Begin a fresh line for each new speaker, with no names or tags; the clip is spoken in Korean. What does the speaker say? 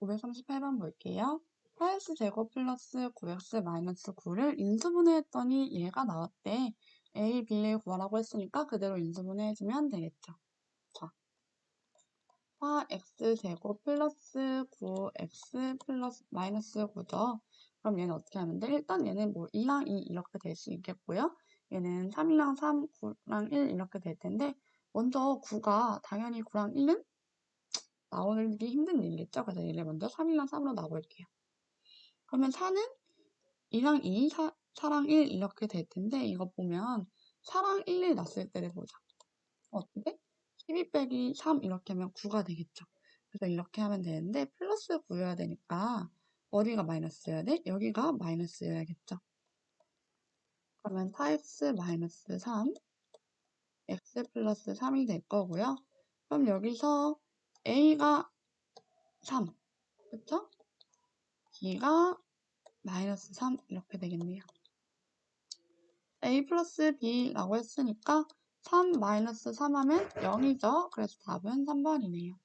538번 볼게요. 8x 제곱 플러스 9x 마이너스 9를 인수분해했더니 얘가 나왔대. a, b를 구하라고 했으니까 그대로 인수분해해주면 되겠죠. 자, 4x 제곱 플러스 9x 플러스 마이너스 9죠. 그럼 얘는 어떻게 하면 돼? 일단 얘는 뭐 2랑 2 이렇게 될 수 있겠고요. 얘는 3이랑 3, 9랑 1 이렇게 될 텐데 먼저 9가 당연히 9랑 1은 나오기 힘든 일이겠죠. 그래서 얘를 먼저 3이랑 3으로 나올게요. 그러면 4는 2랑 2, 4, 4랑 1 이렇게 될 텐데 이거 보면 4랑 1을 났을 때를 보자. 어떻게? 12 빼기 3 이렇게 하면 9가 되겠죠. 그래서 이렇게 하면 되는데 플러스 9여야 되니까 어디가 마이너스여야 돼? 여기가 마이너스여야겠죠. 그러면 4x 마이너스 3 x 플러스 3이 될 거고요. 그럼 여기서 a가 3 그쵸? b가 마이너스 3 이렇게 되겠네요. a 플러스 b라고 했으니까 3 마이너스 3 하면 0이죠. 그래서 답은 3번이네요.